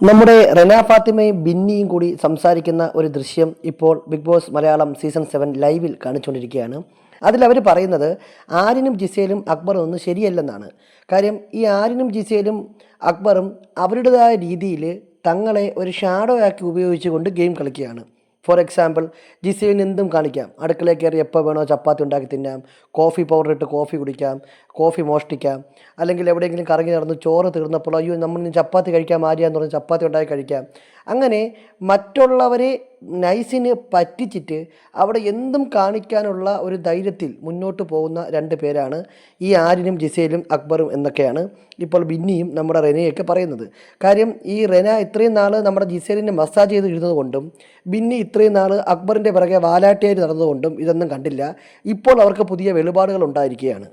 നമ്മുടെ റെന ഫാത്തിമയും ബിന്നിയും കൂടി സംസാരിക്കുന്ന ഒരു ദൃശ്യം ഇപ്പോൾ Bigg Boss Malayalam season seven ലൈവിൽ കാണിച്ചുകൊണ്ടിരിക്കുകയാണ്. അതിലവർ പറയുന്നത് ആരിനും ജിസേലും അക്ബറും ഒന്നും ശരിയല്ലെന്നാണ്. കാര്യം ഈ ആരിനും ജിസേലും അക്ബറും അവരുടേതായ രീതിയിൽ തങ്ങളെ ഒരു ഷാഡോ ആക്കി ഉപയോഗിച്ചുകൊണ്ട് ഗെയിം കളിക്കുകയാണ്. ഫോർ എക്സാമ്പിൾ ജിസേലിന് എന്തും കാണിക്കാം. അടുക്കളയിൽ കയറി എപ്പോൾ വേണോ ചപ്പാത്തി ഉണ്ടാക്കി തിന്നാം. കോഫി പൗഡർ ഇട്ട് കോഫി കുടിക്കാം. കോഫി മോഷ്ടിക്കാം. അല്ലെങ്കിൽ എവിടെയെങ്കിലും കറങ്ങി നടന്ന് ചോറ് തീർന്നപ്പോൾ അയ്യോ നമ്മൾ ചപ്പാത്തി കഴിക്കാൻ ആര്യാന്ന് പറഞ്ഞ് ചപ്പാത്തി ഉണ്ടാക്കി കഴിക്കാം. അങ്ങനെ മറ്റുള്ളവരെ നൈസിന് പറ്റിച്ചിട്ട് അവിടെ എന്തും കാണിക്കാനുള്ള ഒരു ധൈര്യത്തിൽ മുന്നോട്ട് പോകുന്ന രണ്ട് പേരാണ് ഈ ആരിനും ജിസേലും അക്ബറും എന്നൊക്കെയാണ് ഇപ്പോൾ ബിന്നിയും നമ്മുടെ റെനയൊക്കെ പറയുന്നത്. കാര്യം ഈ റെന ഇത്രയും നാൾ നമ്മുടെ ജിസേലിനെ മസാജ് ചെയ്ത് ഇരുന്നത് കൊണ്ടും ബിന്നി ഇത്രയും നാൾ അക്ബറിന്റെ പിറകെ വാലാട്ടിയായി നടന്നതുകൊണ്ടും ഇതൊന്നും കണ്ടില്ല. ഇപ്പോൾ അവർക്ക് പുതിയ വെളിപാടുകൾ ഉണ്ടായിരിക്കുകയാണ്.